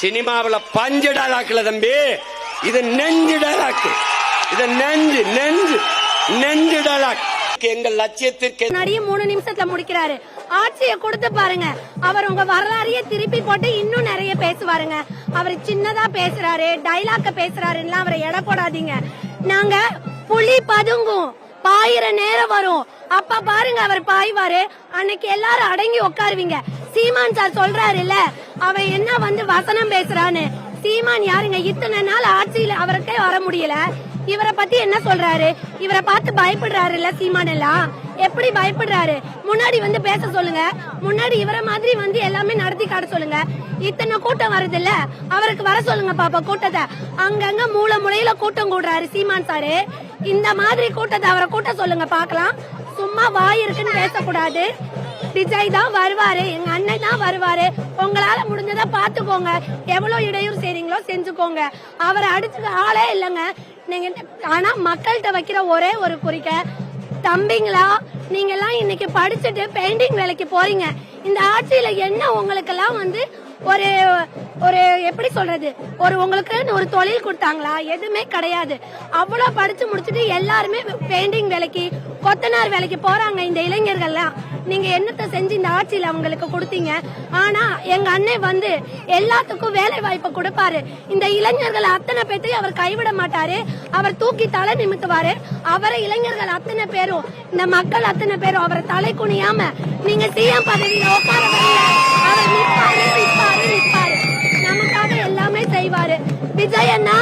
சினிமாவில் பஞ்சு டைலாக்ல தம்பி. இது நெஞ்சு டைலாக் இது நெஞ்சு நெஞ்சு நெஞ்சு டைலாக் எங்கள் லட்சியத்திற்கு முன்னாடியே மூணு நிமிஷத்துல முடிக்கிறாரு. ஆட்சியை கொடுத்து பாருங்க. அவர் உங்க வரலாறையே திருப்பி போட்டு இன்னும் நிறைய பேசுவாருங்க. அவர் சின்னதா பேசுறாரு டைலாக்க பேசுறாருன்னு அவரை எடை போடாதீங்க நாங்க புலி பதுங்கும். பாயிர நேரம் வரும். அப்ப பாருங்க அவர் பாய்வாரு. அன்னைக்கு எல்லாரும் அடங்கி உட்காருவீங்க. சீமான் சார் சொல்றாரு இல்ல அவன் என்ன வந்து வசனம் பேசுறான்னு. சீமான் யாருங்க? இத்தனை நாள் ஆட்சியில அவருக்கே வர முடியல. இவரை பத்தி என்ன சொல்றாரு? இவரை பார்த்து பயப்படுறாரு இல்ல சீமான் எல்லாம்? எப்படி பயப்படுறாரு? முன்னாடி வந்து பேச சொல்லுங்க. முன்னாடி இவரை மாதிரி வந்து எல்லாமே நடத்தி காட்ட சொல்லுங்க. இத்தனை கூட்டம் வருது இல்ல அவருக்கு வர சொல்லுங்க பாப்பா கூட்டத்தை. அங்கங்க மூல முறையில கூட்டம் கூடுறாரு சீமான் சாரு. இந்த மாதிரி கூட்டத்தை அவரை கூட்ட சொல்லுங்க பாக்கலாம் சும்மா வாய் இருக்குன்னு பேசக்கூடாது. விஜய் தான் வருவாரு எங்க அண்ணன் தான் வருவாரு. உங்களால முடிஞ்சதா பாத்துக்கோங்க எவ்வளவு இடையூறு செய்றீங்களோ செஞ்சுக்கோங்க. அவரை அடிச்சுக்க ஆளே இல்லைங்க. நீங்க ஆனா மக்கள்கிட்ட வைக்கிற ஒரே ஒரு குறிக்க தம்பிங்களா நீங்க எல்லாம் இன்னைக்கு படிச்சுட்டு பெயிண்டிங் வேலைக்கு போறீங்க. இந்த ஆட்சியில என்ன உங்களுக்கெல்லாம் வந்து ஒரு ஒரு எப்படி சொல்றது? ஒரு உங்களுக்கு ஒரு தொழில் கொடுத்தாங்களா? எதுவுமே கிடையாது. அவ்வளவு படிச்சு முடிச்சுட்டு எல்லாருமே பெயிண்டிங் வேலைக்கு கொத்தனார் வேலைக்கு போறாங்க இந்த இளைஞர்கள்லாம். நீங்க என்னத்த செஞ்சு இந்த ஆட்சியில அவங்களுக்கு கொடுத்தீங்க? ஆனா எங்க அண்ணன் வந்து எல்லாத்துக்கும் வேலை வாய்ப்பு கொடுப்பாரு. இந்த இளைஞர்கள் அத்தனை பேர்த்தையும் அவர் கைவிட மாட்டாரு. அவர் தூக்கி தலை நிமித்துவாரு. அவரை இளைஞர்கள் அத்தனை பேரும் இந்த மக்கள் அத்தனை பேரும் அவரை தலை குனியாம நீங்க சிஎம் பதவியில உட்கார ஏன்னா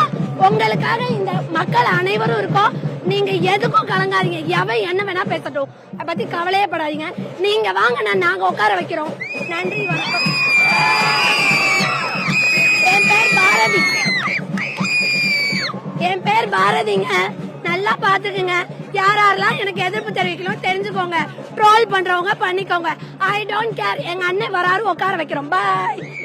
உங்களுக்காக இந்த மக்கள் அனைவரும் இருக்கோம். நீங்க எதுக்கும் கலங்காதீங்க. எவன் என்ன வேணா பேசட்டும். அதை பத்தி கவலையே படாதீங்க. நீங்க வாங்க நான் நாங்க உட்கார வைக்கிறோம். நன்றி வணக்கம். என் பேர் பாரதி. என் பேர் பாரதிங்க. நல்லா பாத்துக்குங்க. யார் யாரெல்லாம் எனக்கு எதிர்ப்பு தெரிவிக்கணும் தெரிஞ்சுக்கோங்க. ட்ரோல் பண்றவங்க பண்ணிக்கோங்க. ஐ டோன்ட் கேர் எங்க அண்ணன் வராரு உட்கார வைக்கிறோம். பாய்